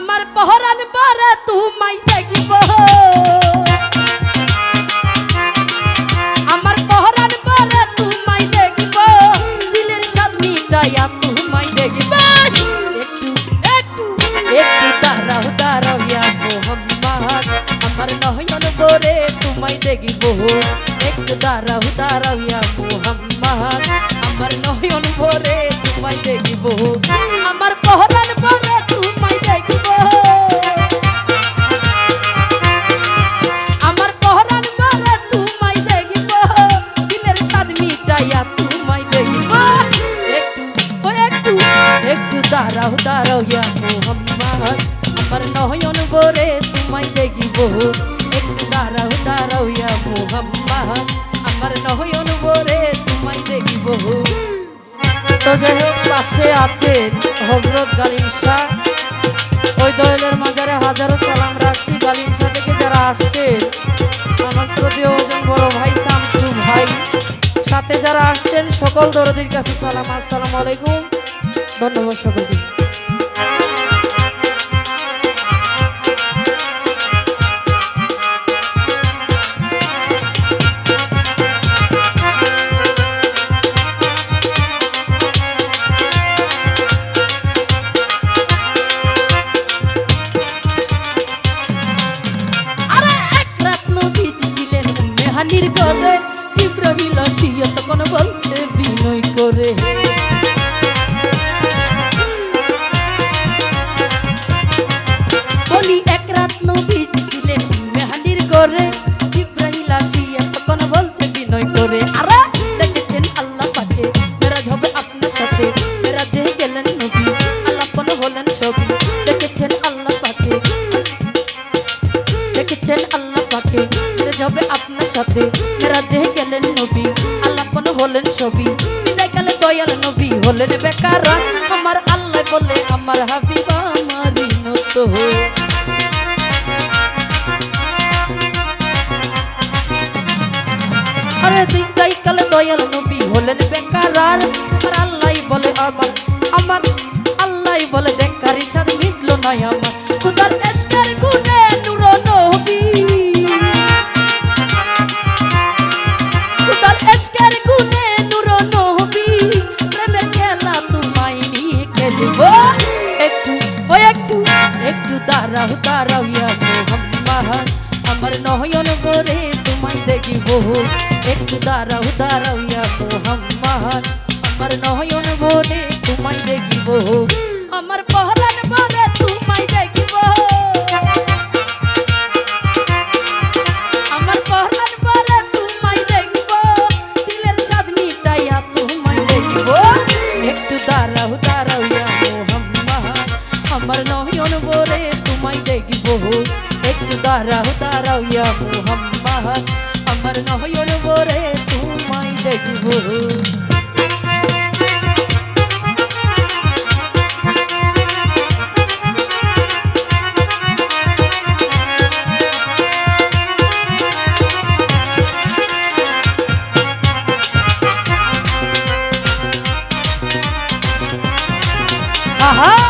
আমার পহরান বারে তুমাই দেখিব। আমার পহরান বারে তুমাই দেখিব। দিলের স্বাদ মিটাইয়া তুমাই দেখিব। একটু একটু একটু দাঁড়াও দাঁড়াও ইয়া মোহাম্মদ। আমার নয়ন বরে তুমাই দেখিব। একটু দাঁড়াও দাঁড়াও ইয়া মোহাম্মদ। আমার নয়ন বরে তুমাই দেখিব। আমার পহরান বরে মোহাম্মদ আমার নয়ন বরে তুমাই দেখিব। তো যাই হোক, পাশে আছে হজরত গালিম শাহ। ওই দয়ালের মাজারে হাজারো সালাম রাখছি। গালিম শাহ থেকে যারা আসছেন আমার শ্রদ্ধেয় ওজন বড় ভাই শামসু ভাই। সাথে যারা আসছেন, সকল দরদির কাছে সালাম, আসসালামু আলাইকুম। ধন্যবাদ সকলকে। ঘরে জিব্রাহিল আসিয়া তখন বলছে বিনয় করে। যাবে আপনার সাথে। রাজে গেলেন নবী, আল্লাহ কোন হলেন ছবি। বিদায় কালে দয়াল নবী, হলেন বেকার। আমার আল্লাহ বলে, আমার হাবিবা আমারই দয়াল নবী, হলেন বেকার। আমার আল্লাহ বলে, আমার আল্লাহ বলে দেখারি সাদ মিটলো নাই আমার। খেলব একটু, ও একটু একটু দাঁড়াও দাঁড়াও ইয়া মোহাম্মদ আমার নয়ন করে তোমায় দেখিব। একটু দাঁড়াও দাঁড়াও ইয়া মোহাম্মদ আমার নয়ন বলে তোমায় দেখিব। আমার পহরান মোহাম্মদ আমার নয়ন বলে তোমায় দেখিব। আহা!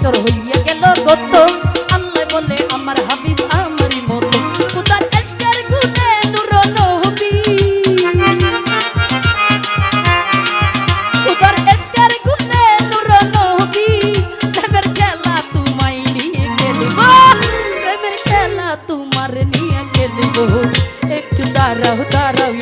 বছর হইয়া গেল গত আল্লাহ বলে, আমার হাবিব আমারই মতো। খুদার এসকের খেলব। একটু দাঁড়াও দাঁড়াও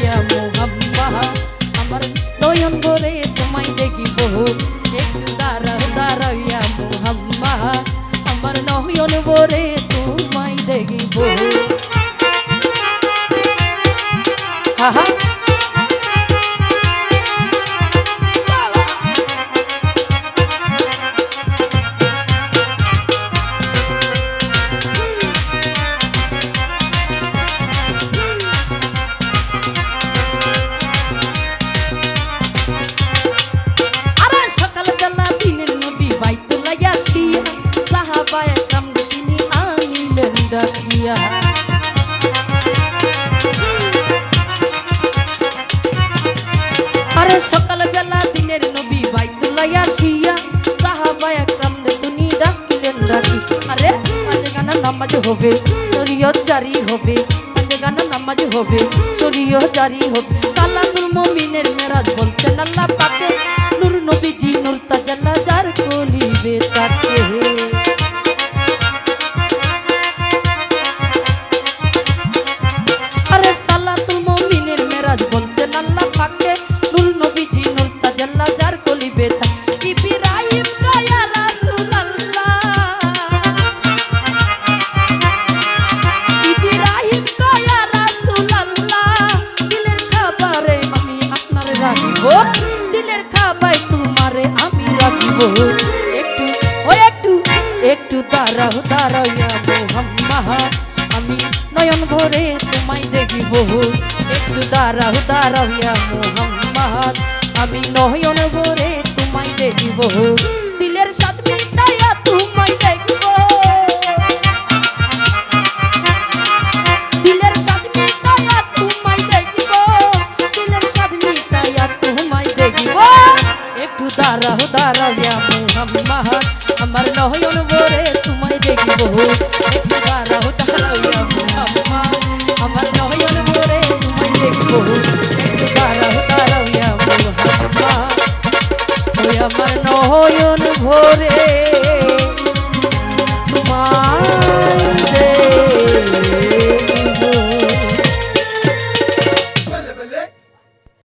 নামাজ হবে শরীয়ত জারি হবে। আজে গানা নামাজ হবে শরীয়ত জারি হবে। সালাতুল মুমিনের মেরাজ বলছেন আল্লাহ পাকে। নূর নবীজি, নূর তাজাল্লা যার কলিবে তাকে আমি একটু, ও একটু একটু দাঁড়াও দাঁড়াও ইয়া আমি নয়ন ভরে তোমায় দেখিব, একটু দাঁড়াও দাঁড়াও ইয়া মোহাম্মদ আমি নয়ন ভরে তোমায় দেখিব, দিলের দাঁড়াও দাঁড়াও ইয়া মুহাম্মদ আমার নয়ন ভরে তোমায় দেখিব। একটু দাঁড়াও দাঁড়াও ইয়া মুহাম্মদ আমার নয়ন ভরে তোমায় দেখিব। একটু দাঁড়াও দাঁড়াও ইয়া মুহাম্মদ আমার নয়ন ভরে